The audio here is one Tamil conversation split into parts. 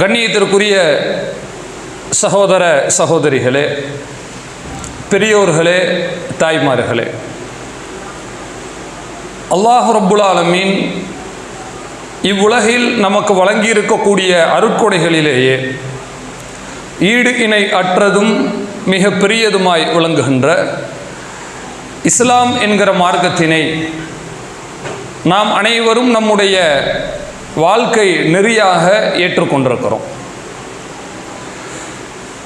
கண்ணியத்திற்குரிய சகோதர சகோதரிகளே பெரியோர்களே தாய்மார்களே அல்லாஹ் ரப்புல் ஆலமீன் இவ்வுலகில் நமக்கு வழங்கியிருக்கக்கூடிய அருட்கொடைகளிலேயே ஈடு இணை அற்றதும் மிக பெரியதுமாய் விளங்குகின்ற இஸ்லாம் என்கிற மார்க்கத்தினை நாம் அனைவரும் நம்முடைய வாழ்க்கை நெறியாக ஏற்றுக்கொண்டிருக்கிறோம்.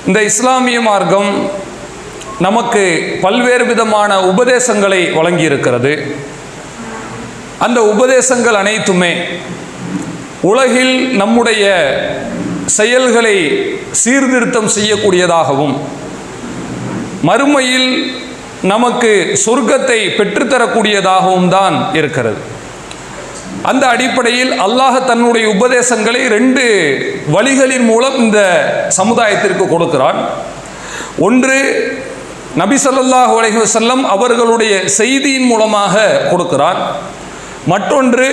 இந்த இஸ்லாமிய மார்க்கம் நமக்கு பல்வேறு விதமான உபதேசங்களை வழங்கியிருக்கிறது. அந்த உபதேசங்கள் அனைத்துமே உலகில் நம்முடைய செயல்களை சீர்திருத்தம் செய்யக்கூடியதாகவும் மறுமையில் நமக்கு சொர்க்கத்தை பெற்றுத்தரக்கூடியதாகவும் தான் இருக்கிறது. அந்த அடிப்படையில் அல்லாஹ் தன்னுடைய உபதேசங்களை ரெண்டு வழிகளின் மூலம் இந்த சமுதாயத்திற்கு கொடுக்கிறான். ஒன்று நபி ஸல்லல்லாஹு அலைஹி வசல்லம் அவர்களுடைய செய்தியின் மூலமாக கொடுக்கிறான். மற்றொன்று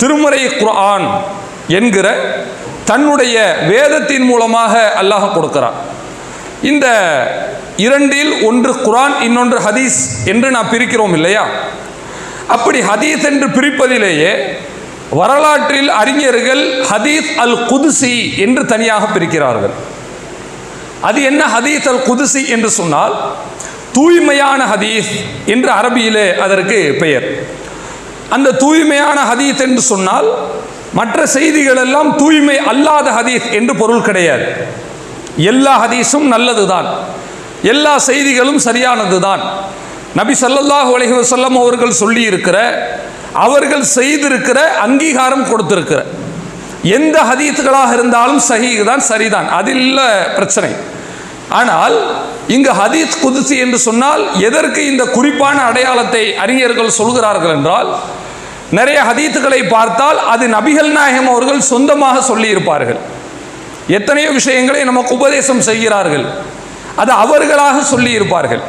திருமறை குர்ஆன் என்கிற தன்னுடைய வேதத்தின் மூலமாக அல்லாஹ் கொடுக்கிறான். இந்த இரண்டில் ஒன்று குரான் இன்னொன்று ஹதீஸ் என்று நாம் பிரிக்கிறோம் இல்லையா? அப்படி ஹதீஸ் என்று பிரிப்பதிலேயே வரலாற்றில் அறிஞர்கள் ஹதீஸ் அல் குதுசி என்று தனியாக பிரிக்கிறார்கள். அது என்ன ஹதீஸ் அல் குதுசி என்று சொன்னால் தூய்மையான ஹதீஸ் என்று அரபியிலே அதற்கு பெயர். அந்த தூய்மையான ஹதீஸ் என்று சொன்னால் மற்ற செய்திகள் எல்லாம் தூய்மை அல்லாத ஹதீஸ் என்று பொருள் கிடையாது. எல்லா ஹதீஸும் நல்லதுதான். எல்லா செய்திகளும் சரியானது தான் நபி சல்லல்லாஹ் அலைஹி வசல்லம் அவர்கள் சொல்லி இருக்கிற அவர்கள் செய்திருக்கிற அங்கீகாரம் கொடுத்திருக்கிற. எந்த ஹதீத்துகளாக இருந்தாலும் சஹி தான் சரிதான். அது இல்லை பிரச்சனை. ஆனால் இங்கு ஹதீஸ் குதிசி என்று சொன்னால் எதற்கு இந்த குறிப்பான அடையாளத்தை அறிஞர்கள் சொல்கிறார்கள் என்றால் நிறைய ஹதீத்துகளை பார்த்தால் அது நபிகள் நாயகம் அவர்கள் சொந்தமாக சொல்லியிருப்பார்கள். எத்தனையோ விஷயங்களை நமக்கு உபதேசம் செய்கிறார்கள். அது அவர்களாக சொல்லியிருப்பார்கள்.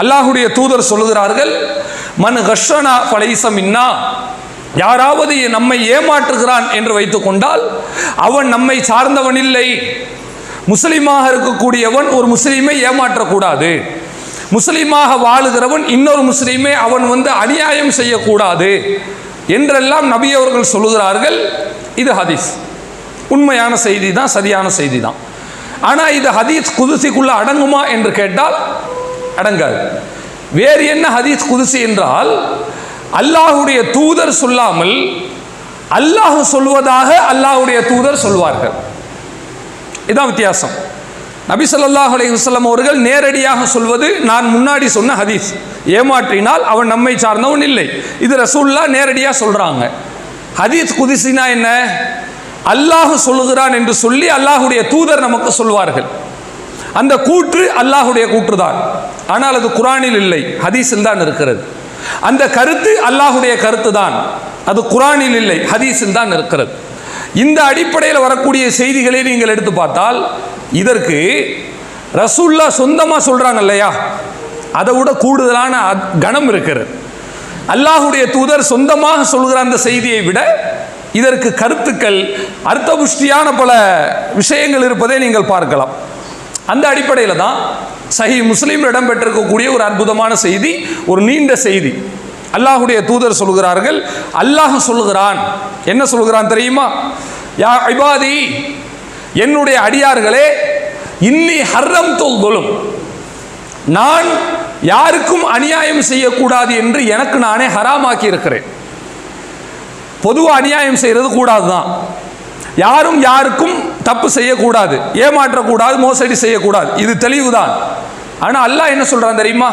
அல்லாஹுடைய தூதர் சொல்லுகிறார்கள் மன் ஹஷனா பலைசம் இன்னா யாராவது நம்மை ஏமாற்றுகிறான் என்று வைத்துக்கொண்டால் அவன் நம்மை சார்ந்தவன் இல்லை. முஸ்லீமாக இருக்கக்கூடியவன் ஒரு முஸ்லீமை ஏமாற்றக்கூடாது. முஸ்லீமாக வாழுகிறவன் இன்னொரு முஸ்லீமே அவன் வந்து அநியாயம் செய்யக்கூடாது என்றெல்லாம் நபி அவர்கள் சொல்லுகிறார்கள். இது ஹதீஸ். உண்மையான செய்தி தான் சரியான செய்தி தான். ஆனால் இது ஹதீஸ் குதிசிக்குள்ள அடங்குமா என்று கேட்டால் அடங்காது. வேறு என்ன ஹதீஸ் குதிசி என்றால் அல்லாஹுடைய தூதர் சொல்லாமல் அல்லாஹ் சொல்வதாக அல்லாஹுடைய தூதர் சொல்வார்கள். இதான் வித்தியாசம். நபி சொல்லாஹ் அலையுஸ்லம் அவர்கள் நேரடியாக சொல்வது நான் முன்னாடி சொன்ன ஹதீஸ். ஏமாற்றினால் அவன் நம்மை சார்ந்தவன் இல்லை. இது ரசூல்லா நேரடியாக சொல்கிறாங்க ஹதீஸ் குதிசினா என்ன? அல்லாஹ் சொல்லுகிறான் என்று சொல்லி அல்லாஹுடைய தூதர் நமக்கு சொல்வார்கள். அந்த கூற்று அல்லாஹுடைய கூற்று தான் ஆனால் அது குரானில் இல்லை ஹதீஸில் தான் இருக்கிறது. அந்த கருத்து அல்லாஹுடைய கருத்து தான் அது குரானில் இல்லை ஹதீஸில் தான் இருக்கிறது. இந்த அடிப்படையில் வரக்கூடிய செய்திகளை நீங்கள் எடுத்து பார்த்தால் இதற்கு ரசூல்லா சொந்தமாக சொல்கிறாங்க இல்லையா? அதை விட கூடுதலான கணம் இருக்கிறது. அல்லாஹுடைய தூதர் சொந்தமாக சொல்கிற அந்த செய்தியை விட இதற்கு கருத்துக்கள் அர்த்தபுஷ்டியான பல விஷயங்கள் இருப்பதை நீங்கள் பார்க்கலாம். அந்த அடிப்படையில் தான் சஹி முஸ்லீம் இடம்பெற்றிருக்கக்கூடிய ஒரு அற்புதமான செய்தி ஒரு நீண்ட செய்தி. அல்லாஹுடைய தூதர் சொல்கிறார்கள் அல்லாஹ் சொல்கிறான். என்ன சொல்கிறான் தெரியுமா? யா ஐபாதி என்னுடைய அடியார்களே இன்னி ஹர்ரம் தொல்குலும் நான் யாருக்கும் அநியாயம் செய்யக்கூடாது என்று எனக்கு நானே ஹராமாக்கி இருக்கிறேன் பொதுவாக அநியாயம் செய்கிறது கூடாது தான் யாரும் யாருக்கும் தப்பு செய்யக்கூடாது ஏமாற்றக்கூடாது மோசடி செய்யக்கூடாது. இது தெளிவுதான். ஆனால் அல்லாஹ் என்ன சொல்கிறான் தெரியுமா?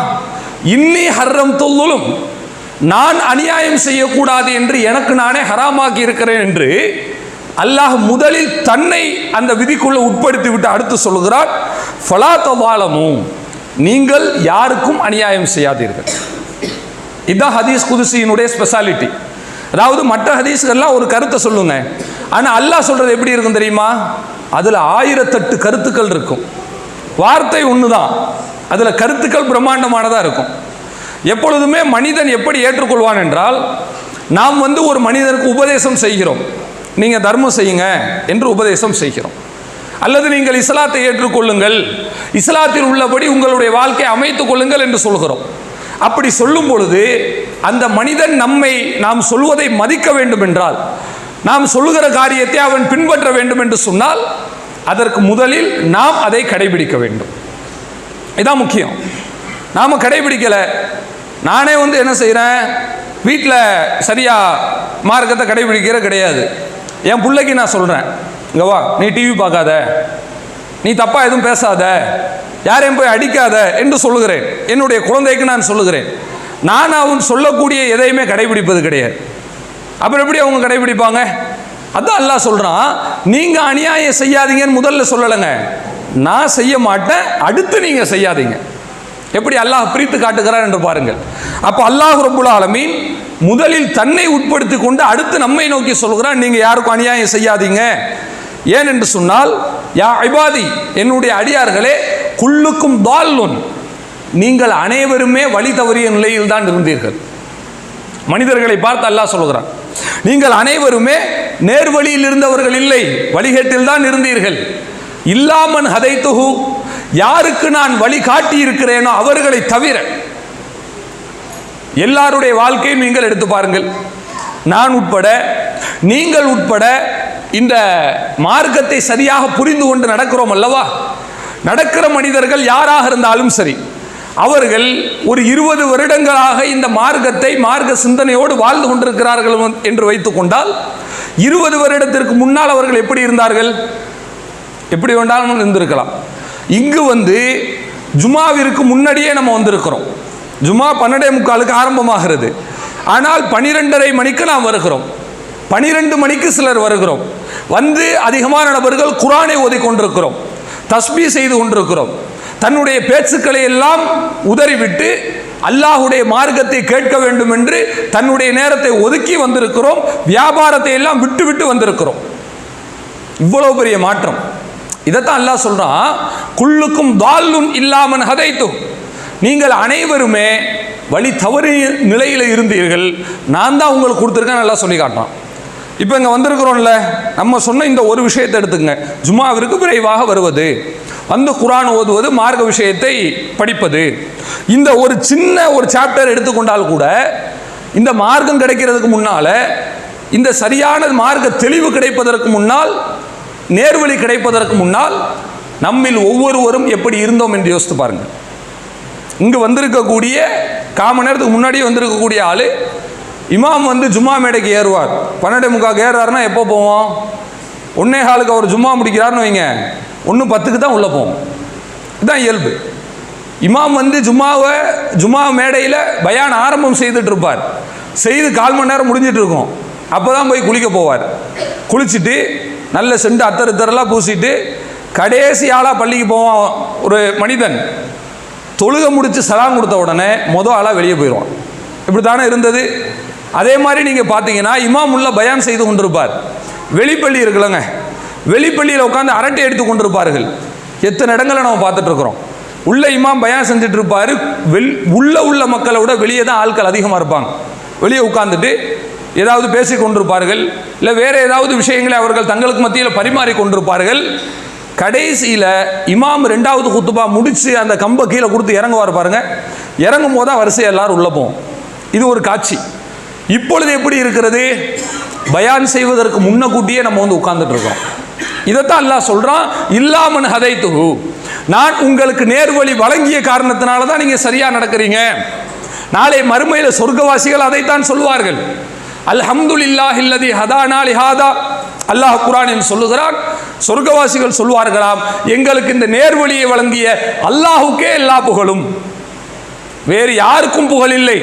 இன்னி ஹர்ரம் தொல்லும் நான் அநியாயம் செய்யக்கூடாது என்று எனக்கு நானே ஹராமாக்கி இருக்கிறேன் என்று அல்லாஹ் முதலில் தன்னை அந்த விதிக்குள்ளே உட்படுத்தி விட்டு அடுத்து சொல்கிறார் ஃபலா தவாலமும் நீங்கள் யாருக்கும் அநியாயம் செய்யாதீர்கள். இதுதான் ஹதீஸ் குதிசியினுடைய ஸ்பெஷாலிட்டி அதாவது மற்ற ஹதீஸ்கள்லாம் ஒரு கருத்தை சொல்லுங்க. ஆனால் அல்லாஹ் சொல்கிறது எப்படி இருக்கும் தெரியுமா? அதில் ஆயிரத்தெட்டு கருத்துக்கள் இருக்கும். வார்த்தை ஒன்று தான் அதில் கருத்துக்கள் பிரம்மாண்டமானதாக இருக்கும். எப்பொழுதுமே மனிதன் எப்படி ஏற்றுக்கொள்வான் என்றால் நாம் வந்து ஒரு மனிதனுக்கு உபதேசம் செய்கிறோம். நீங்கள் தர்மம் செய்யுங்க என்று உபதேசம் செய்கிறோம். அல்லது நீங்கள் இஸ்லாத்தை ஏற்றுக்கொள்ளுங்கள். இஸ்லாத்தில் உள்ளபடி உங்களுடைய வாழ்க்கையை அமைத்துக் கொள்ளுங்கள் என்று சொல்கிறோம். அப்படி சொல்லும் பொழுது அந்த மனிதன் நம்மை நாம் சொல்வதை மதிக்க வேண்டும் என்றால் நாம் சொல்லுகிற காரியத்தை அவன் பின்பற்ற வேண்டும் என்று சொன்னால் அதற்கு முதலில் நாம் அதை கடைபிடிக்க வேண்டும். இதான் முக்கியம். நாம் கடைபிடிக்கலை. நானே வந்து என்ன செய்கிறேன் வீட்டில் சரியாக மார்க்கத்தை கடைபிடிக்கிற கிடையாது. என் பிள்ளைக்கு நான் சொல்கிறேன் இங்கே வா நீ டிவி பார்க்காத. நீ தப்பாக எதுவும் பேசாத. யாரையும் போய் அடிக்காத என்று சொல்லுகிறேன். என்னுடைய குழந்தைக்கு நான் சொல்லுகிறேன். நான் அவன் சொல்லக்கூடிய எதையுமே கடைபிடிப்பது கிடையாது. அப்புறம் எப்படி அவங்க கடைபிடிப்பாங்க? அதான் அல்லாஹ் சொல்கிறான் நீங்கள் அநியாயம் செய்யாதீங்கன்னு முதல்ல சொல்லலைங்க. நான் செய்ய மாட்டேன் அடுத்து நீங்கள் செய்யாதீங்க. எப்படி அல்லாஹ் பிரித்து காட்டுகிறார் என்று பாருங்கள். அப்போ அல்லாஹ் ரப்புல் ஆலமீன் முதலில் தன்னை உட்படுத்தி கொண்டு அடுத்து நம்மை நோக்கி சொல்கிறான் நீங்கள் யாருக்கும் அநியாயம் செய்யாதீங்க. ஏன் என்று சொன்னால் யா ஐபாதி என்னுடைய அடியார்களே குள்ளுக்கும் தால்லுன். நீங்கள் அனைவருமே வழி தவறிய நிலையில் தான் இருந்தீர்கள். மனிதர்களை பார்த்து அல்லாஹ் சொல்கிறான் நீங்கள் அனைவருமே நேர்வழியில் இருந்தவர்கள் இல்லை வழிகேட்டில் தான் இருந்தீர்கள். இல்லாமன் ஹதைத்துகு யாருக்கு நான் வழிகாட்டி இருக்கிறேனோ அவர்களை தவிர எல்லாருடைய வாழ்க்கையும் நீங்கள் எடுத்து பாருங்கள். நான் உட்பட நீங்கள் உட்பட இந்த மார்க்கத்தை சரியாக புரிந்து கொண்டு நடக்கிறோம் அல்லவா? நடக்கிற மனிதர்கள் யாராக இருந்தாலும் சரி அவர்கள் ஒரு இருபது வருடங்களாக இந்த மார்க்கத்தை மார்க்க சிந்தனையோடு வாழ்ந்து கொண்டிருக்கிறார்கள் என்று வைத்துக்கொண்டால் இருபது வருடத்திற்கு முன்னால் அவர்கள் எப்படி இருந்தார்கள்? எப்படி வேண்டாலும் இருந்திருக்கலாம். இங்கு வந்து ஜுமாவிற்கு முன்னாடியே நம்ம வந்திருக்கிறோம். ஜுமா பன்னெண்டே முக்காலுக்கு ஆரம்பமாகிறது. ஆனால் பனிரெண்டரை மணிக்கு நாம் வருகிறோம். பனிரெண்டு மணிக்கு சிலர் வருகிறோம். வந்து அதிகமான நபர்கள் குரானை ஓதிக்கொண்டிருக்கிறோம். தஸ்மி செய்து கொண்டிருக்கிறோம். தன்னுடைய பேச்சுக்களை எல்லாம் உதறிவிட்டு அல்லாஹுடைய மார்க்கத்தை கேட்க வேண்டும் என்று தன்னுடைய நேரத்தை ஒதுக்கி வந்திருக்கிறோம் வியாபாரத்தை எல்லாம் விட்டு விட்டு வந்திருக்கிறோம். இவ்வளவு பெரிய மாற்றம். இதைத்தான் அல்லாஹ் சொல்றான் குள்ளுக்கும் தால்லுன் இல்லாமன் ஹதைத்தும். நீங்கள் அனைவருமே வழி தவறு நிலையில் இருந்தீர்கள். நான் தான் உங்களுக்கு கொடுத்துருக்கேன் நல்லா சொல்லி காட்டுறான். இப்போ இங்கே வந்திருக்கிறோம்ல நம்ம சொன்ன இந்த ஒரு விஷயத்தை எடுத்துங்க ஜுமாவிற்கு விரைவாக வருவது. வந்து குரான் ஓதுவது மார்க்க விஷயத்தை படிப்பது. இந்த ஒரு சின்ன ஒரு சாப்டர் எடுத்துக்கொண்டால் கூட இந்த மார்க்கம் கிடைக்கிறதுக்கு முன்னால் இந்த சரியான மார்க்க தெளிவு கிடைப்பதற்கு முன்னால் நேர்வழி கிடைப்பதற்கு முன்னால் நம்மில் ஒவ்வொருவரும் எப்படி இருந்தோம் என்று யோசித்து பாருங்கள். இங்கே வந்திருக்கக்கூடிய காம நேரத்துக்கு முன்னாடியே வந்திருக்கக்கூடிய ஆள் இமாம் வந்து ஜும்மா மேடைக்கு ஏறுவார். பன்னெண்டு முக்காக்கு ஏறுறாருன்னா எப்போ போவோம்? ஒன்னே காலுக்கு அவர் ஜும்மா முடிக்கிறாருன்னு வைங்க. ஒன்று பத்துக்கு தான் உள்ளே போகும். இதுதான் இயல்பு. இமாம் வந்து ஜும்மாவை ஜும்மா மேடையில் பயான் ஆரம்பம் செய்துட்டு இருப்பார். செய்து கால் மணி நேரம் முடிஞ்சிட்டு இருக்கும். அப்போ தான் போய் குளிக்க போவார். குளிச்சுட்டு நல்ல செண்டு அத்தர் இத்தரெல்லாம் பூசிட்டு கடைசி ஆளாக பள்ளிக்கு போவான் ஒரு மனிதன். தொழுகை முடித்து சலாம் கொடுத்த உடனே மொதல் ஆளாக வெளியே போயிடுவான். இப்படி தானே இருந்தது? அதே மாதிரி நீங்கள் பார்த்தீங்கன்னா இமாம் உள்ள பயான் செய்து கொண்டிருப்பார். வெளிப்பள்ளி இருக்குல்லங்க. வெளிப்பள்ளியில் உட்காந்து அரட்டை எடுத்து கொண்டிருப்பார்கள். எத்தனை இடங்களை நம்ம பார்த்துட்டு இருக்கிறோம். உள்ள இமாம் பயான் செஞ்சுட்டு இருப்பாரு. வெள் உள்ள உள்ள மக்களை விட வெளியே தான் ஆட்கள் அதிகமாக இருப்பாங்க. வெளியே உட்காந்துட்டு ஏதாவது பேசி கொண்டிருப்பார்கள். இல்லை வேறு ஏதாவது விஷயங்களை அவர்கள் தங்களுக்கு மத்தியில் பரிமாறி கொண்டிருப்பார்கள். கடைசியில் இமாம் ரெண்டாவது குத்துபா முடித்து அந்த கம்பை கீழே கொடுத்து இறங்குவார் பாருங்கள் இறங்கும் போது தான் வரிசை எல்லாரும் உள்ளே போவோம். இது ஒரு காட்சி. இப்பொழுது எப்படி இருக்கிறது? பயான் செய்வதற்கு முன்னக்கூட்டியே நம்ம வந்து உட்கார்ந்துட்டு இருக்கோம் இதைத்தான் அல்லாஹ் சொல்கிறான் இல்லாமன் ஹதைத்துஹு. நான் உங்களுக்கு நேர்வழி வழங்கிய காரணத்தினால தான் நீங்கள் சரியாக நடக்கிறீங்க. நாளை மறுமையில் சொர்க்கவாசிகள் அதைத்தான் சொல்வார்கள் அல்ஹம்துலில்லாஹ் இல்லதி ஹதானா லிஹாதா அல்லாஹ் குரானில் சொல்லுகிறான் சொர்க்கவாசிகள் சொல்வார்களாம் எங்களுக்கு இந்த நேர்வழியை வழங்கிய அல்லாஹுக்கே எல்லா புகழும். வேறு யாருக்கும் புகழ் இல்லை.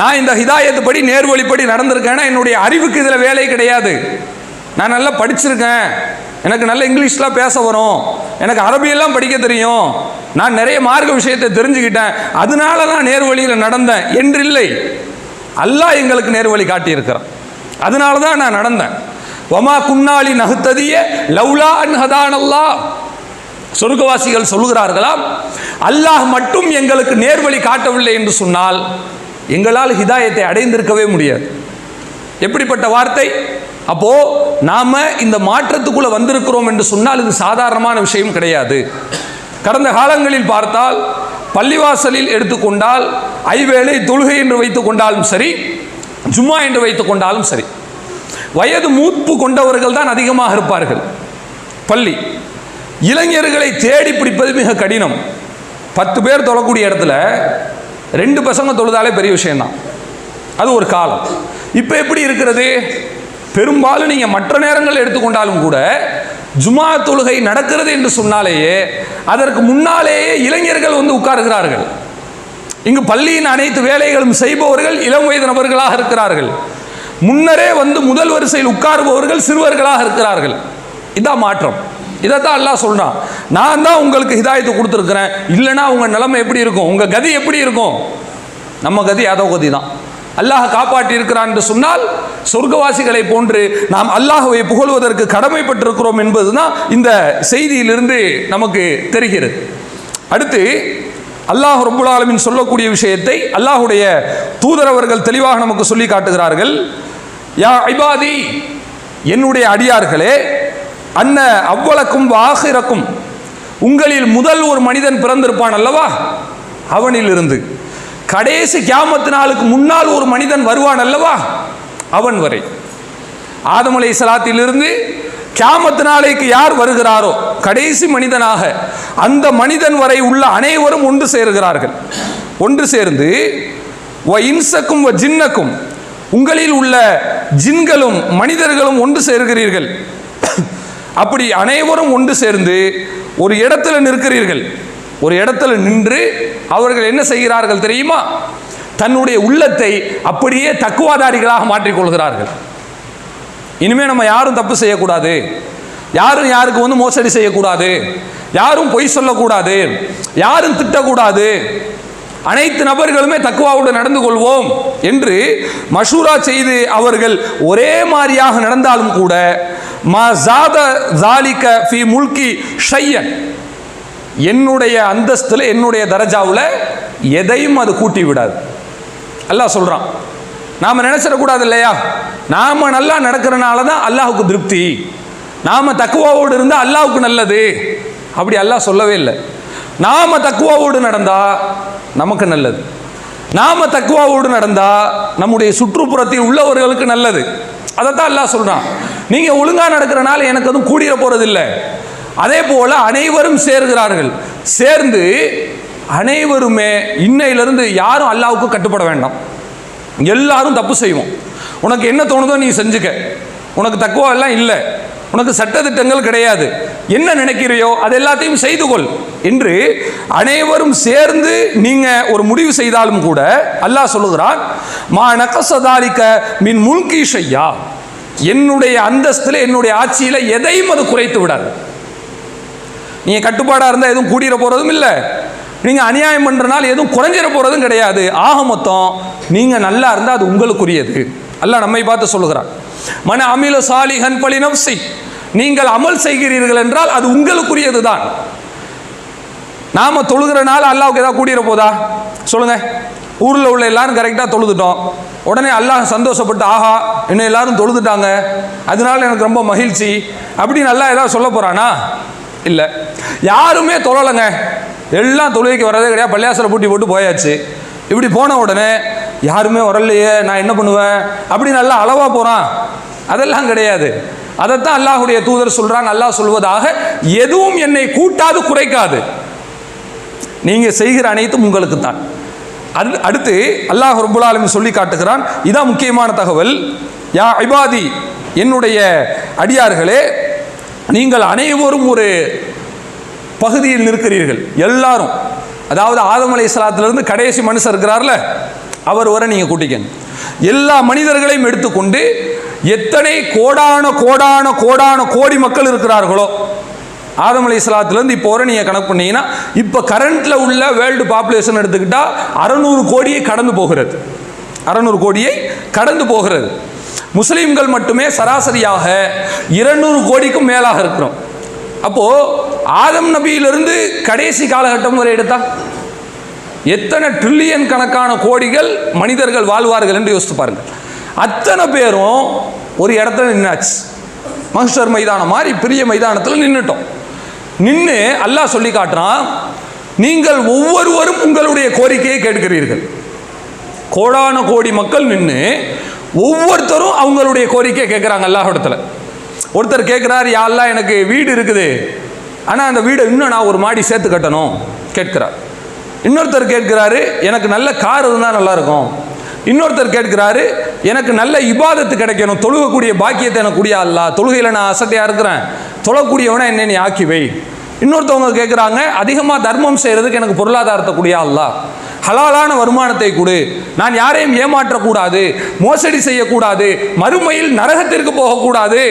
நான் இந்த ஹிதாயத்து படி நேர்வழிப்படி நடந்திருக்கேன்னா என்னுடைய அறிவுக்கு இதில் வேலை கிடையாது. நான் நல்லா படிச்சிருக்கேன். எனக்கு நல்ல இங்கிலீஷ்லாம் பேச வரும். எனக்கு அரபியெல்லாம் படிக்க தெரியும். நான் நிறைய மார்க்க விஷயத்தை தெரிஞ்சுக்கிட்டேன். அதனால நான் நேர்வழியில் நடந்தேன் என்றில்லை. அல்லாஹ் எங்களுக்கு நேர்வழி காட்டியிருக்கிறான். அதனால தான் நான் நடந்தேன். ஒமா குன்னாளி நகுத்ததிய லவ்லா அன் ஹதானல்லா சொர்க்கவாசிகள் சொல்லுகிறார்களாம் அல்லாஹ் மட்டும் எங்களுக்கு நேர்வழி காட்டவில்லை என்று சொன்னால் எங்களால் ஹிதாயத்தை அடைந்திருக்கவே முடியாது. எப்படிப்பட்ட வார்த்தை? அப்போ நாம இந்த மாற்றத்துக்குள்ளே வந்திருக்கிறோம் என்று சொன்னால் இது சாதாரணமான விஷயம் கிடையாது. கடந்த காலங்களில் பார்த்தால் பள்ளிவாசலில் எடுத்துக்கொண்டால் ஐவேளை தொழுகை என்று வைத்துக் கொண்டாலும் சரி ஜும்மா என்று வைத்துக் கொண்டாலும் சரி வயது மூப்பு கொண்டவர்கள் தான் அதிகமாக இருப்பார்கள். பள்ளி. இளைஞர்களை தேடி பிடிப்பது மிக கடினம். பத்து பேர் தொழக்கூடிய இடத்துல ரெண்டு பசங்க தொழுதாலே பெரிய விஷயம்தான். அது ஒரு காலம். இப்போ எப்படி இருக்கிறது? பெரும்பாலும் நீங்கள் மற்ற நேரங்கள் எடுத்துக்கொண்டாலும் கூட ஜுமா தொழுகை நடக்கிறது என்று சொன்னாலேயே அதற்கு முன்னாலேயே இளைஞர்கள் வந்து உட்காருகிறார்கள். இங்கு பள்ளியின் அனைத்து வேலைகளும் செய்பவர்கள் இளம் வயது நபர்களாக இருக்கிறார்கள். முன்னரே வந்து முதல் வரிசையில் உட்காருபவர்கள் சிறுவர்களாக இருக்கிறார்கள். இதான் மாற்றம். இதைத்தான் அல்லாஹ் சொல்கிறான் நான் தான் உங்களுக்கு ஹிதாயத்து கொடுத்துருக்குறேன். இல்லைன்னா உங்கள் நிலைமை எப்படி இருக்கும்? உங்கள் கதி எப்படி இருக்கும்? நம்ம கதி அதோ கதி தான். அல்லாஹ் காப்பாற்றி இருக்கிறான் என்று சொன்னால் சொர்க்கவாசிகளை போன்று நாம் அல்லாஹுவை புகழ்வதற்கு கடமைப்பட்டிருக்கிறோம் என்பதுதான் இந்த செய்தியிலிருந்து நமக்கு தெரிகிறது. அடுத்து அல்லாஹ் ரப்புல் சொல்லக்கூடிய விஷயத்தை அல்லாஹுடைய தூதரவர்கள் தெளிவாக நமக்கு சொல்லி காட்டுகிறார்கள். யா ஐபாதி என்னுடைய அடியார்களே அன்ன அவ்வளக்கும் வாகிரக்கும் உங்களில் முதல் ஒரு மனிதன் பிறந்திருப்பான் அல்லவா? அவனில் இருந்து கடைசி கியாமத்து நாளுக்கு முன்னால் ஒரு மனிதன் வருவான் அல்லவா? அவன் வரை. ஆதமலை சலாத்திலிருந்து கியாமத்து நாளைக்கு யார் வருகிறாரோ கடைசி மனிதனாக அந்த மனிதன் வரை உள்ள அனைவரும் ஒன்று சேருகிறார்கள். ஒன்று சேர்ந்து வ இன்சக்கும் வ ஜின்னக்கும் உங்களில் உள்ள ஜின்களும் மனிதர்களும் ஒன்று சேர்கிறீர்கள். அப்படி அனைவரும் ஒன்று சேர்ந்து ஒரு இடத்துல நிற்கிறீர்கள். ஒரு இடத்துல நின்று அவர்கள் என்ன செய்கிறார்கள் தெரியுமா? தன்னுடைய உள்ளத்தை அப்படியே தக்குவாதாரிகளாக மாற்றிக்கொள்கிறார்கள். இனிமே நம்ம யாரும் தப்பு செய்யக்கூடாது. யாரும் யாருக்கு வந்து மோசடி செய்யக்கூடாது. யாரும் பொய் சொல்லக்கூடாது. யாரும் திட்டக்கூடாது. அனைத்து நபர்களுமே தக்குவாவுடன் நடந்து கொள்வோம் என்று மஷூரா செய்து அவர்கள் ஒரே மாதிரியாக நடந்தாலும் கூட மா ஜாத ஜாலிக்க ஃபி முல்கி ஷையன். என்னுடைய அந்தஸ்தில் என்னுடைய தரஜாவில் எதையும் அது கூட்டி விடாது. அல்லாஹ் சொல்கிறான் நாம் நினச்சிடக்கூடாது இல்லையா? நாம் நல்லா நடக்கிறனால தான் அல்லாஹுக்கு திருப்தி. நாம் தக்குவாவோடு இருந்தால் அல்லாஹுக்கு நல்லது. அப்படி அல்லாஹ் சொல்லவே இல்லை. நாம் தக்குவாவோடு நடந்தால் நமக்கு நல்லது. நாம் தக்குவாவோடு நடந்தால் நம்முடைய சுற்றுப்புறத்தில் உள்ளவர்களுக்கு நல்லது. அதைத்தான் எல்லாம் சொல்கிறான் நீங்கள் ஒழுங்காக நடக்கிறனால எனக்கு அதுவும் கூடிய போகிறதில்ல அதே போல் அனைவரும் சேர்கிறார்கள். சேர்ந்து அனைவருமே இன்னையிலிருந்து யாரும் அல்லாவுக்கு கட்டுப்பட வேண்டாம். எல்லாரும் தப்பு செய்வோம். உனக்கு என்ன தோணுதோ நீ செஞ்சுக்க. உனக்கு தக்குவா எல்லாம் இல்லை. உனக்கு சட்டத்திட்டங்கள் கிடையாது. என்ன நினைக்கிறியோ அது எல்லாத்தையும் செய்து கொள். என்று அனைவரும் சேர்ந்து நீங்க ஒரு முடிவு செய்தாலும் கூட அல்லாஹ் சொல்லுகிறான் மா நக்கசதாலிக்க மின் முன்கீஷையா என்னுடைய அந்தஸ்தில் என்னுடைய ஆட்சியில் எதையும் அது குறைத்து விடாது. நீங்கள் கட்டுப்பாடாக இருந்தால் எதுவும் கூடிட போகிறதும் இல்லை. நீங்கள் அநியாயம் பண்ணுறனால எதுவும் குறைஞ்சிட போகிறதும் கிடையாது. ஆக மொத்தம் நீங்கள் நல்லா இருந்தால் அது உங்களுக்குரியது. அல்லாஹ் நம்மை பார்த்து சொல்லுகிறார் மன அமில சாலிஹன் பலி நப்சி நீங்கள் அமல் செய்கிறீர்கள் என்றால் அது உங்களுக்குரியது தான் நாம் தொழுகிறனால அல்லாவுக்கு ஏதாவது கூடியிட போதா? சொல்லுங்க. ஊரில் உள்ள எல்லாரும் கரெக்டாக தொழுதுட்டோம். உடனே அல்லாஹ் சந்தோஷப்பட்டு ஆஹா இன்னும் எல்லாரும் தொழுதுட்டாங்க. அதனால எனக்கு ரொம்ப மகிழ்ச்சி. அப்படின்னு நல்லா ஏதாவது சொல்ல போகிறானா இல்லை. யாருமே தொழலைங்க. எல்லாம் தொழுகைக்கு வரதே கிடையாது. பள்ளியாசலை பூட்டி போட்டு போயாச்சு. இப்படி போன உடனே யாருமே வரலையே நான் என்ன பண்ணுவேன்? அப்படி நல்லா அளவாக போகிறான் அதெல்லாம் கிடையாது. அதைத்தான் அல்லாஹுடைய தூதர் சொல்கிறான் அல்லாஹ் சொல்வதாக எதுவும் என்னை கூட்டாது குறைக்காது. நீங்கள் செய்கிற அனைத்தும் உங்களுக்கு தான் அது அடுத்து அல்லாஹ் ரபுல்லாலும் சொல்லி காட்டுகிறான். இதான் முக்கியமான தகவல். யா ஐபாதி என்னுடைய அடியார்களே நீங்கள் அனைவரும் ஒரு பகுதியில் நிற்கிறீர்கள். எல்லாரும். அதாவது ஆதம் அலை இஸ்லாத்திலிருந்து கடைசி மனுஷர் இருக்கிறார்ல? அவர் வர நீங்கள் கூட்டிக்கங்க எல்லா மனிதர்களையும் எடுத்துக்கொண்டு எத்தனை கோடான கோடான கோடான கோடி மக்கள் இருக்கிறார்களோ ஆதம் அலி இஸ்லாத்துலேருந்து இப்போ வரை நீங்கள் கணக்கு பண்ணீங்கன்னா இப்போ கரண்ட்டில் உள்ள வேர்ல்டு பாப்புலேஷன் எடுத்துக்கிட்டால் அறநூறு கோடியை கடந்து போகிறது. அறநூறு கோடியை கடந்து போகிறது. முஸ்லீம்கள் மட்டுமே சராசரியாக இருநூறு கோடிக்கும் மேலாக இருக்கிறோம். அப்போது ஆதம் நபியிலிருந்து கடைசி காலகட்டம் வரை எடுத்தால் எத்தனை ட்ரில்லியன் கணக்கான கோடிகள் மனிதர்கள் வாழ்வார்கள் என்று யோசித்து பாருங்கள். அத்தனை பேரும் ஒரு இடத்துல நின்னாச்சு. மங்ஸ்டர் மைதானம் மாதிரி பெரிய மைதானத்தில் நின்றுட்டோம் நின்று அல்லாஹ் சொல்லி காட்டுறான் நீங்கள் ஒவ்வொருவரும் உங்களுடைய கோரிக்கையை கேட்கிறீர்கள். கோடான கோடி மக்கள் நின்று ஒவ்வொருத்தரும் அவங்களுடைய கோரிக்கையை கேட்குறாங்க அல்லாஹிடத்தில் ஒருத்தர் கேட்குறாரு யாரெல்லாம் எனக்கு வீடு இருக்குது. ஆனால் அந்த வீடை இன்னும் நான் ஒரு மாடி சேர்த்து கட்டணும். கேட்கிறார். இன்னொருத்தர் கேட்கிறாரு எனக்கு நல்ல கார் இருந்தால் நல்லா இருக்கும் இன்னொருத்தர் கேட்கிறாரு எனக்கு நல்ல இபாதத்து கிடைக்கணும் தொழுகக்கூடிய பாக்கியத்தை எனக்கு கூடிய அல்ல தொழுகையில் நான் அசட்டையாக இருக்கிறேன். தொழக்கூடியவனை என்னை நீ ஆக்கி வை. இன்னொருத்தவங்க கேட்குறாங்க அதிகமாக தர்மம் செய்கிறதுக்கு எனக்கு பொருளாதாரத்தை கூடிய அல்லா ஹலாலான வருமானத்தை கொடு. நான் யாரையும் ஏமாற்றக்கூடாது மோசடி செய்யக்கூடாது மறுமையில் நரகத்திற்கு போகக்கூடாது.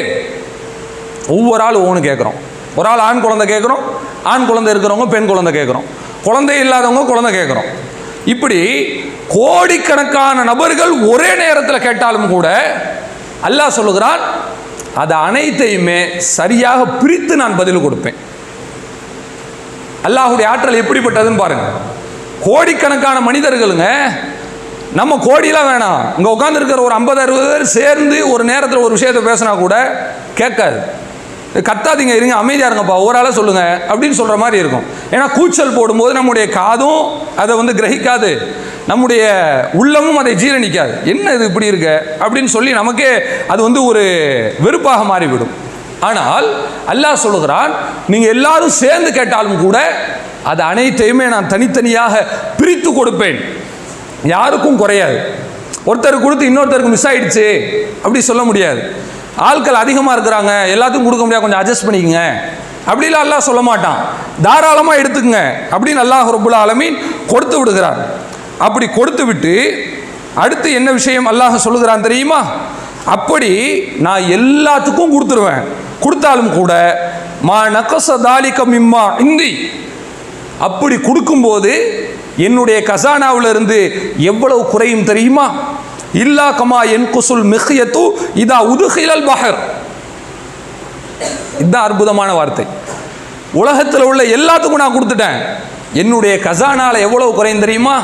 ஒவ்வொரு ஆள் ஒவ்வொன்று கேட்குறோம். ஒரு ஆள் ஆண் குழந்தை கேட்குறோம் ஆண் குழந்தை இருக்கிறவங்க பெண் குழந்தை கேட்குறோம். குழந்தை இல்லாதவங்க குழந்தை கேட்குறோம் இப்படி கோடிக்கணக்கான நபர்கள் ஒரே நேரத்தில் கேட்டாலும் கூட அல்லாஹ் சொல்லுகிறான் அது அனைத்தையுமே சரியாக பிரித்து நான் பதில் கொடுப்பேன். அல்லாஹுடைய ஆற்றல் எப்படிப்பட்டதுன்னு பாருங்க. கோடிக்கணக்கான மனிதர்களுங்க நம்ம கோடிலாம் வேணாம். இங்கே உட்காந்துருக்கிற ஒரு ஐம்பது அறுபது பேர் சேர்ந்து ஒரு நேரத்தில் ஒரு விஷயத்தை பேசினா கூட கேட்காது. கத்தாதீங்க இருங்க அமைதியாக இருங்கப்பா ஒரு சொல்லுங்கள் அப்படின்னு சொல்கிற மாதிரி இருக்கும். ஏன்னா கூச்சல் போடும்போது நம்முடைய காதும் அதை வந்து கிரகிக்காது. நம்முடைய உள்ளமும் அதை ஜீரணிக்காது. என்ன இது இப்படி இருக்க? அப்படின்னு சொல்லி நமக்கே அது வந்து ஒரு வெறுப்பாக மாறிவிடும். ஆனால் அல்லாஹ் சொல்லுகிறான் நீங்கள் எல்லாரும் சேர்ந்து கேட்டாலும் கூட அது அனைத்தையுமே நான் தனித்தனியாக பிரித்து கொடுப்பேன். யாருக்கும் குறையாது. ஒருத்தருக்கு கொடுத்து இன்னொருத்தருக்கு மிஸ் ஆயிடுச்சு அப்படி சொல்ல முடியாது. ஆட்கள் அதிகமாக இருக்கிறாங்க எல்லாத்துக்கும் கொடுக்க முடியாது கொஞ்சம் அட்ஜஸ்ட் பண்ணிக்கங்க. அப்படிலாம் அல்லாஹ் சொல்ல மாட்டான். தாராளமாக எடுத்துக்கங்க. அப்படின்னு அல்லாஹ் ரபுல்லா ஆலமீன் கொடுத்து விடுகிறார். அப்படி கொடுத்து விட்டு அடுத்து என்ன விஷயம் அல்லாஹ் சொல்லுகிறான் தெரியுமா? அப்படி நான் எல்லாத்துக்கும் கொடுத்துருவேன். கொடுத்தாலும் கூட மா நக்கச தாலிக்க மிம்மா இந்தி. அப்படி கொடுக்கும்போது என்னுடைய கசானாவிலிருந்து எவ்வளவு குறையும் தெரியுமா? இல்லா கமா என் குசுல் மிஹியத்து இதா உதுகிலல் பஹர். இதுதான் அற்புதமான வார்த்தை. உலகத்தில் உள்ள எல்லாத்துக்கும் நான் கொடுத்துட்டேன். என்னுடைய கசானால எவ்வளவு குறையும் தெரியுமா?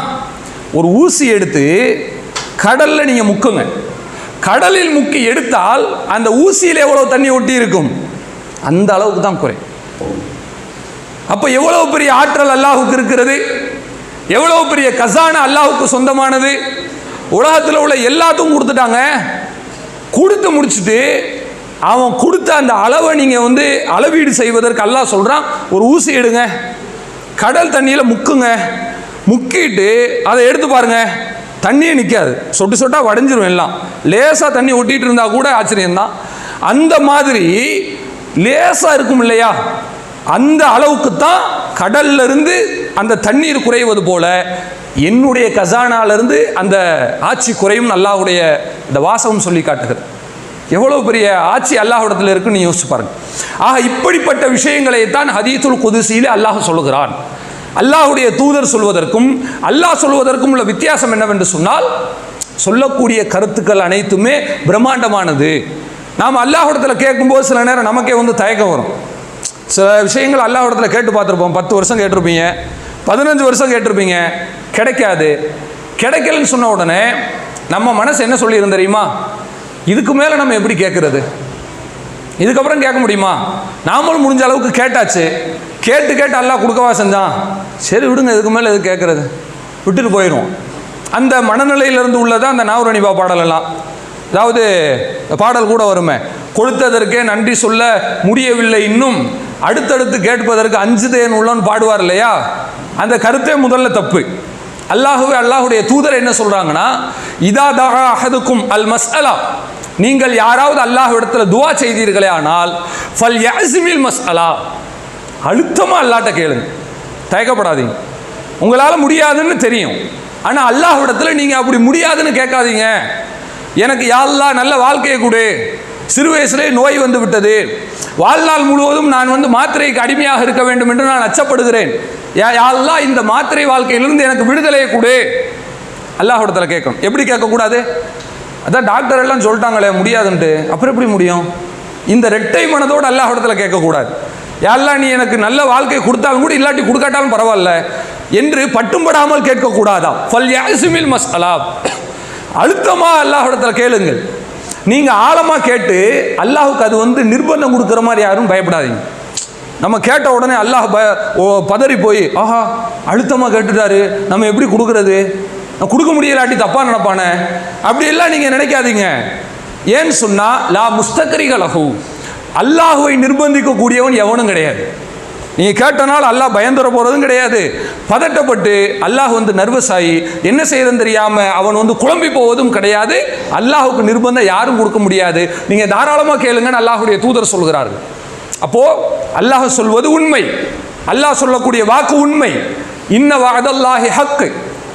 ஒரு ஊசி எடுத்து கடல்ல நீங்க முக்குங்க. கடலில் முக்கி எடுத்தால் அந்த ஊசியில் எவ்வளவு தண்ணி ஒட்டி இருக்கும்? அந்த அளவுக்கு தான் குறை. அப்ப எவ்வளவு பெரிய ஆற்றல் அல்லாஹுக்கு இருக்கிறது? எவ்வளவு பெரிய கசான அல்லாஹுக்கு சொந்தமானது? உலகத்தில் உள்ள எல்லாத்துக்கும் கொடுத்துட்டாங்க. கொடுத்து முடிச்சுட்டு அவன் கொடுத்த அந்த அளவை நீங்கள் வந்து அளவீடு செய்வதற்கு அல்லா சொல்கிறான் ஒரு ஊசி எடுங்க கடல் தண்ணியில் முக்குங்க முக்கிட்டு அதை எடுத்து பாருங்கள் தண்ணியே நிற்காது சொட்டு சொட்டாக வடைஞ்சிரும் எல்லாம். லேசாக தண்ணி ஒட்டிகிட்டு இருந்தால் கூட ஆச்சரியம்தான். அந்த மாதிரி லேசாக இருக்கும் இல்லையா? அந்த அளவுக்கு தான் கடல்லிருந்து அந்த தண்ணீர் குறைவது போல என்னுடைய கசானாலிருந்து அந்த ஆட்சி குறையும் அல்லாஹுடைய இந்த வாசகம் சொல்லி காட்டுகிறது. எவ்வளோ பெரிய ஆட்சி அல்லாஹிடத்தில் இருக்குன்னு யோசிச்சு பாருங்க. ஆக இப்படிப்பட்ட விஷயங்களை தான் ஹதீத்துல் குதிசியில் அல்லாஹ் சொல்லுகிறான். அல்லாஹுடைய தூதர் சொல்வதற்கும் அல்லாஹ் சொல்வதற்கும் உள்ள வித்தியாசம் என்னவென்று சொன்னால் சொல்லக்கூடிய கருத்துக்கள் அனைத்துமே பிரம்மாண்டமானது. நாம் அல்லாஹிடத்தில் கேட்கும்போது சில நேரம் நமக்கே வந்து தயக்கம் வரும். சில விஷயங்கள் அல்லாஹிடத்தில் கேட்டு பார்த்துருப்போம். பத்து வருஷம் கேட்டிருப்பீங்க. பதினஞ்சு வருஷம் கேட்டிருப்பீங்க. கிடைக்காது. கிடைக்கலன்னு சொன்ன உடனே நம்ம மனசு என்ன சொல்லியிருந்த தெரியுமா? இதுக்கு மேலே நம்ம எப்படி கேட்குறது இதுக்கப்புறம் கேட்க முடியுமா? நாமளும் முடிஞ்ச அளவுக்கு கேட்டாச்சு. கேட்டு கேட்டு எல்லாம் கொடுக்கவா செஞ்சான். சரி விடுங்க இதுக்கு மேலே எது கேட்குறது விட்டுட்டு போயிடும் அந்த மனநிலையிலிருந்து உள்ளதான் அந்த நாவரணிபா பாடலெல்லாம் அதாவது பாடல் கூட வருமே. கொடுத்ததற்கே நன்றி சொல்ல முடியவில்லை இன்னும். அடுத்தடுத்து கேட்பதற்கு அஞ்சுதேன் உள்ளோன்னு பாடுவார் இல்லையா? அந்த கருத்தே முதல்ல தப்பு. அல்லாஹுவே அல்லாஹுடைய தூதர் என்ன சொல்கிறாங்கன்னா இதா தகா அஹதுக்கும் அல் மஸ்அலா. நீங்கள் யாராவது அல்லாஹ் இடத்துல துவா செய்தீர்களே ஆனால் ஃபல் யாசிமில் மஸ்அலா. அழுத்தமாக அல்லாட்ட கேளுங்க. தயக்கப்படாதீங்க. உங்களால் முடியாதுன்னு தெரியும். ஆனால் அல்லாஹ் இடத்துல நீங்கள் அப்படி முடியாதுன்னு கேட்காதீங்க. எனக்கு யாழ்லா நல்ல வாழ்க்கையை கொடு. சிறு வயசுலே நோய் வந்து விட்டது வாழ்நாள் முழுவதும் நான் வந்து மாத்திரைக்கு அடிமையாக இருக்க வேண்டும் என்று நான் அச்சப்படுகிறேன். யா யாழ்லா இந்த மாத்திரை வாழ்க்கையிலிருந்து எனக்கு விடுதலையை கொடு. அல்லாஹோடத்தில் கேட்கணும் எப்படி கேட்கக்கூடாது? அதான் டாக்டர் எல்லாம் சொல்லிட்டாங்களே முடியாதுன்ட்டு. அப்புறம் எப்படி முடியும்? இந்த ரெட்டை மனதோடு அல்லாஹோடத்தில் கேட்கக்கூடாது. யாரெல்லாம் நீ எனக்கு நல்ல வாழ்க்கை கொடுத்தாலும் கூட இல்லாட்டி கொடுக்காட்டாலும் பரவாயில்ல என்று பட்டும்படாமல் கேட்கக்கூடாதா ஃபல் யாசிமில் மஸ்அலா. அழுத்தமாக அல்லாஹிடத்தில் கேளுங்கள். நீங்கள் ஆழமாக கேட்டு அல்லாஹுக்கு அது வந்து நிர்பந்தம் கொடுக்குற மாதிரி யாரும் பயப்படாதீங்க. நம்ம கேட்ட உடனே அல்லாஹ் ப ஓ பதறி போய் ஆஹா அழுத்தமாக கேட்டுட்டாரு. நம்ம எப்படி கொடுக்குறது? நான் கொடுக்க முடியலாட்டி தப்பாக நினப்பானே? அப்படியெல்லாம் நீங்கள் நினைக்காதீங்க. ஏன்னு சொன்னால் லா முஸ்தக்கரிகளகு அல்லாஹுவை நிர்பந்திக்கக்கூடியவன் எவனும் கிடையாது. நீங்கள் கேட்டனால அல்லாஹ் பயந்துட போகிறதும் கிடையாது. பதட்டப்பட்டு அல்லாஹ் வந்து நர்வஸ் ஆகி என்ன செய்யறதுன்னு தெரியாமல் அவன் வந்து குழம்பி போவதும் கிடையாது. அல்லாஹுக்கு நிர்பந்தம் யாரும் கொடுக்க முடியாது. நீங்கள் தாராளமாக கேளுங்கன்னு அல்லாஹுடைய தூதர் சொல்கிறார்கள். அப்போ அல்லாஹ் சொல்வது உண்மை. அல்லாஹ் சொல்லக்கூடிய வாக்கு உண்மை. இன்ன வாதல்லாஹி ஹக்கு.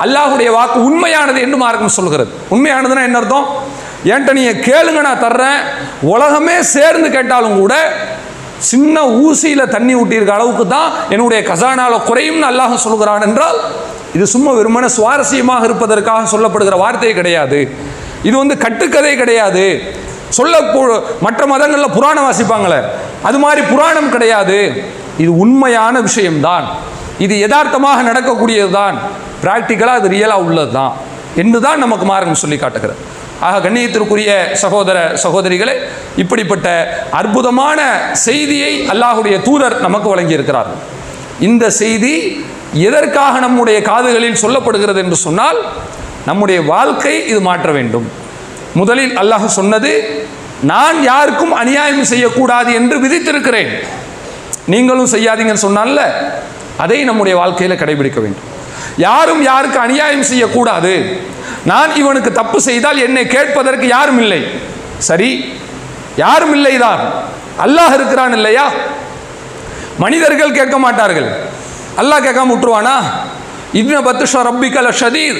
அல்லாஹுடைய வாக்கு உண்மையானது என்று மார்க்கம் சொல்கிறது. உண்மையானதுன்னா என்ன அர்த்தம்? ஏன்ட்ட நீங்கள் கேளுங்க நான் தர்றேன். உலகமே சேர்ந்து கேட்டாலும் கூட சின்ன ஊசியில் தண்ணி ஊட்டியிருக்க அளவுக்கு தான் என்னுடைய கசானாவில் குறையும்னு அல்லாஹ் சொல்கிறான் என்றால் இது சும்மா வெறுமன சுவாரஸ்யமாக இருப்பதற்காக சொல்லப்படுகிற வார்த்தை கிடையாது. இது வந்து கட்டுக்கதை கிடையாது. சொல்ல மற்ற மதங்களில் புராணம் வாசிப்பாங்களே அது மாதிரி புராணம் கிடையாது. இது உண்மையான விஷயம்தான். இது யதார்த்தமாக நடக்கக்கூடியது தான் ப்ராக்டிக்கலாக அது ரியலாக உள்ளது தான் என்று தான் நமக்கு மார்க்கம் சொல்லி காட்டுகிறது. ஆக கண்ணியத்திற்குரிய சகோதர சகோதரிகளே இப்படிப்பட்ட அற்புதமான செய்தியை அல்லாஹுடைய தூதர் நமக்கு வழங்கியிருக்கிறார். இந்த செய்தி எதற்காக நம்முடைய காதுகளில் சொல்லப்படுகிறது என்று சொன்னால் நம்முடைய வாழ்க்கை இது மாற்ற வேண்டும். முதலில் அல்லாஹ் சொன்னது நான் யாருக்கும் அநியாயம் செய்யக்கூடாது என்று விதித்திருக்கிறேன். நீங்களும் செய்யாதீங்கன்னு சொன்னால அதை நம்முடைய வாழ்க்கையில் கடைபிடிக்க வேண்டும். யாரும் யாருக்கு அநியாயம் செய்யக்கூடாது நான் இவனுக்கு தப்பு செய்தால் என்னை கேட்பதற்கு யாரும் இல்லை. சரி யாரும் இல்லைதான் அல்லாஹ் இருக்கிறான் இல்லையா? மனிதர்கள் கேட்க மாட்டார்கள். அல்லாஹ் கேட்காம விட்டுருவானா? இன்ன பத்துஷா ரப்பிகல ஷதீர்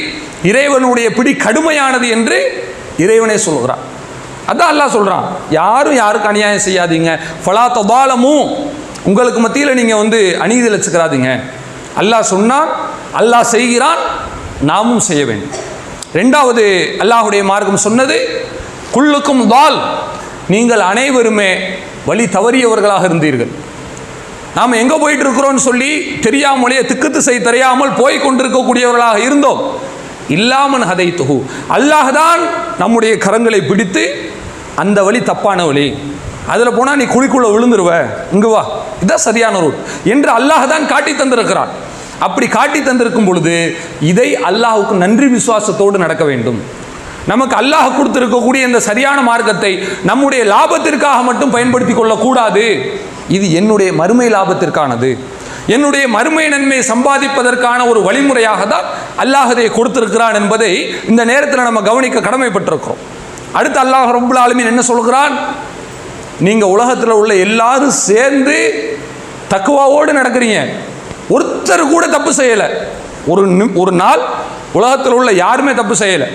இறைவனுடைய பிடி கடுமையானது என்று இறைவனே சொல்கிறான். அதான் அல்லாஹ் சொல்கிறான். யாரும் யாருக்கு அநியாயம் செய்யாதீங்க. ஃபலா தபாலமும் உங்களுக்கு மத்தியில் நீங்கள் வந்து அநீதி வச்சுக்கிறாதீங்க. அல்லாஹ் சொன்னால் அல்லாஹ் செய்கிறான் நாமும் செய்ய வேண்டும். ரெண்டாவது அல்லாஹுடைய மார்க்கம் சொன்னது குள்ளுக்கும் வால் நீங்கள் அனைவருமே வழி தவறியவர்களாக இருந்தீர்கள். நாம் எங்கே போயிட்டு இருக்கிறோம்னு சொல்லி தெரியாமலே திக்கு திசை தெரியாமல் போய் கொண்டிருக்கக்கூடியவர்களாக இருந்தோம். இல்லாமன் ஹதை தொகு அல்லாஹ் தான் நம்முடைய கரங்களை பிடித்து அந்த வழி தப்பான வழி. அதில் போனால் நீ குழிக்குள்ளே விழுந்துருவ இங்கு வா. இதான் சரியான ரூட். என்று அல்லாஹ் தான் காட்டி தந்திருக்கிறான். அப்படி காட்டி தந்திருக்கும் பொழுது இதை அல்லாஹுக்கு நன்றி விசுவாசத்தோடு நடக்க வேண்டும். நமக்கு அல்லாஹ் கொடுத்திருக்கக்கூடிய இந்த சரியான மார்க்கத்தை நம்முடைய லாபத்திற்காக மட்டும் பயன்படுத்தி கொள்ளக்கூடாது. இது என்னுடைய மறுமை லாபத்திற்கானது. என்னுடைய மறுமை நன்மை சம்பாதிப்பதற்கான ஒரு வழிமுறையாக தான் அல்லாஹதை கொடுத்திருக்கிறான் என்பதை இந்த நேரத்தில் நம்ம கவனிக்க கடமைப்பட்டிருக்கிறோம். அடுத்து அல்லாஹ் ரப்புல் ஆலமீன் என்ன சொல்கிறான்? நீங்கள் உலகத்தில் உள்ள எல்லாரும் சேர்ந்து தக்குவாவோடு நடக்கிறீங்க. ஒருத்தர் கூட தப்பு செய்யலை. ஒரு ஒரு நாள் உலகத்தில் உள்ள யாருமே தப்பு செய்யலை.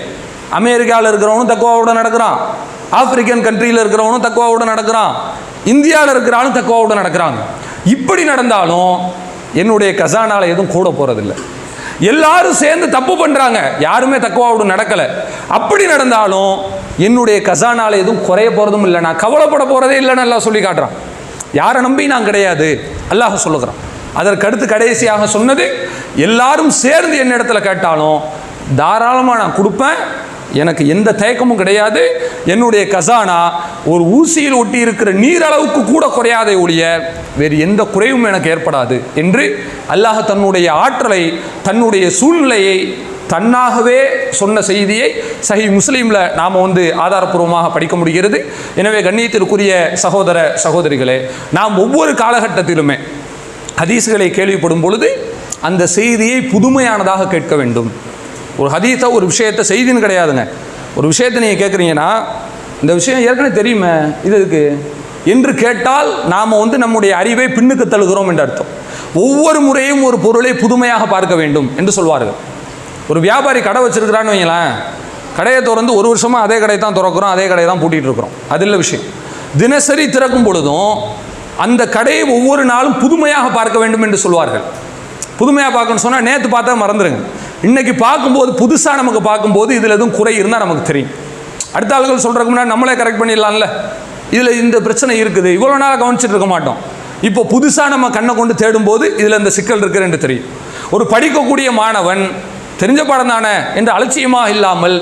அமெரிக்காவில் இருக்கிறவனும் தக்குவாவோட நடக்கிறான். ஆப்பிரிக்கன் கண்ட்ரியில் இருக்கிறவனும் தக்குவாவோட நடக்கிறான். இந்தியாவில் இருக்கிறானும் தக்குவாவோட நடக்கிறாங்க. இப்படி நடந்தாலும் என்னுடைய கசானால எதுவும் கூட போகிறதில்ல எல்லாரும் சேர்ந்து தப்பு பண்ணுறாங்க யாருமே தக்குவாவோட நடக்கலை. அப்படி நடந்தாலும் என்னுடைய கசானால எதுவும் குறைய போகிறதும் இல்லை. நான் கவலைப்பட போகிறதே இல்லைன்னு எல்லாம் சொல்லி காட்டுறான். யாரை நம்பி நான் கிடையாது. அல்லாஹ் சொல்லுகிறான். அதற்கடுத்து கடைசியாக சொன்னது எல்லாரும் சேர்ந்து என்னிடத்துல கேட்டாலும் தாராளமாக நான் கொடுப்பேன் எனக்கு எந்த தயக்கமும் கிடையாது என்னுடைய கசானா ஒரு ஊசியில் ஒட்டி இருக்கிற நீர் அளவுக்கு கூட குறையாத ஒழிய வேறு எந்த குறைவும் எனக்கு ஏற்படாது என்று அல்லாஹ் தன்னுடைய ஆற்றலை தன்னுடைய சூழ்நிலையை தன்னாகவே சொன்ன செய்தியை சஹி முஸ்லீமில் நாம் வந்து ஆதாரப்பூர்வமாக படிக்க முடிகிறது. எனவே கண்ணியத்திற்குரிய சகோதர சகோதரிகளே நாம் ஒவ்வொரு காலகட்டத்திலுமே ஹதீஸ்களை கேள்விப்படும் பொழுது அந்த செய்தியை புதுமையானதாக கேட்க வேண்டும். ஒரு ஹதீஸை ஒரு விஷயத்தை செய்தின்னு கிடையாதுங்க. ஒரு விஷயத்தை நீங்கள் கேட்குறீங்கன்னா இந்த விஷயம் ஏற்கனவே தெரியுமே இது எதுக்கு? என்று கேட்டால் நாம் வந்து நம்முடைய அறிவை பின்னுக்கு தழுகிறோம் என்று அர்த்தம். ஒவ்வொரு முறையும் ஒரு பொருளை புதுமையாக பார்க்க வேண்டும் என்று சொல்வார்கள். ஒரு வியாபாரி கடை வச்சுருக்கிறான்னு வைங்களேன் கடையை திறந்து ஒரு வருஷமாக அதே கடையை தான் திறக்கிறோம் அதே கடையை தான் பூட்டிகிட்டு இருக்கிறோம். அது இல்லை விஷயம். தினசரி திறக்கும் பொழுதும் அந்த கடையை ஒவ்வொரு நாளும் புதுமையாக பார்க்க வேண்டும் என்று சொல்வார்கள். புதுமையாக பார்க்கணும்னு சொன்னால் நேற்று பார்த்தா மறந்துடுங்க இன்னைக்கு பார்க்கும்போது புதுசாக நமக்கு பார்க்கும்போது இதில் எதுவும் குறை இருந்தால் நமக்கு தெரியும். அடுத்த ஆளுகள் சொல்கிறதுக்கு முன்னாடி நம்மளே கரெக்ட் பண்ணிடலாம்ல. இதில் இந்த பிரச்சனை இருக்குது. இவ்வளோ நாள் கவனிச்சிட்டு இருக்க மாட்டோம். இப்போ புதுசாக நம்ம கண்ணை கொண்டு தேடும்போது இதில் இந்த சிக்கல் இருக்குன்னு தெரியும். ஒரு படிக்கக்கூடிய மாணவன் தெரிஞ்ச பாடம் தானே என்று அலட்சியமாக இல்லாமல்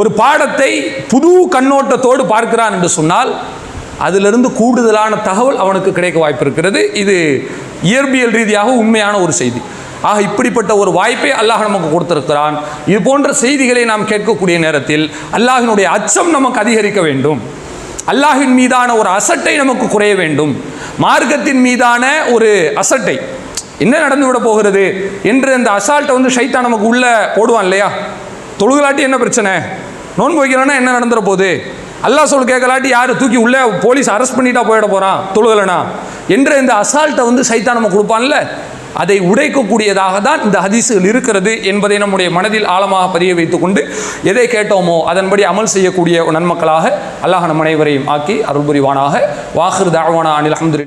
ஒரு பாடத்தை புது கண்ணோட்டத்தோடு பார்க்கிறான் என்று சொன்னால் அதிலிருந்து கூடுதலான தகவல் அவனுக்கு கிடைக்க வாய்ப்பு இருக்கிறது இது இயற்பியல் ரீதியாக உண்மையான ஒரு செய்தி. ஆக இப்படிப்பட்ட ஒரு வாய்ப்பை அல்லாஹ் நமக்கு கொடுத்திருக்கிறான். இது போன்ற செய்திகளை நாம் கேட்கக்கூடிய நேரத்தில் அல்லாஹினுடைய அச்சம் நமக்கு அதிகரிக்க வேண்டும். அல்லாஹின் மீதான ஒரு அசட்டை நமக்கு குறைய வேண்டும். மார்க்கத்தின் மீதான ஒரு அசட்டை. என்ன நடந்து விட போகிறது? என்று அந்த அசால்ட்டை வந்து ஷைத்தா நமக்கு உள்ளே போடுவான் இல்லையா? தொழுகலாட்டி என்ன பிரச்சனை? நோன்பு வைக்கிறோன்னா என்ன நடந்துட போகுது? அல்லாஹ் சொல் கேட்கலாட்டி யார் தூக்கி உள்ளே போலீஸ் அரெஸ்ட் பண்ணிட்டா போயிட போகிறான் தொழுகலனா. என்ற இந்த அசால்ட்டை வந்து சைத்தான் நம்ம கொடுப்பான்ல? அதை உடைக்கக்கூடியதாக தான் இந்த ஹதீஸுகள் இருக்கிறது என்பதை நம்முடைய மனதில் ஆழமாக பதிய வைத்துக்கொண்டு எதை கேட்டோமோ அதன்படி அமல் செய்யக்கூடிய நன்மக்களாக அல்லாஹ் நம் அனைவரையும் ஆக்கி அருள் புரிவானாக வாஹிர் தாழ்வானா அனில் அஹமது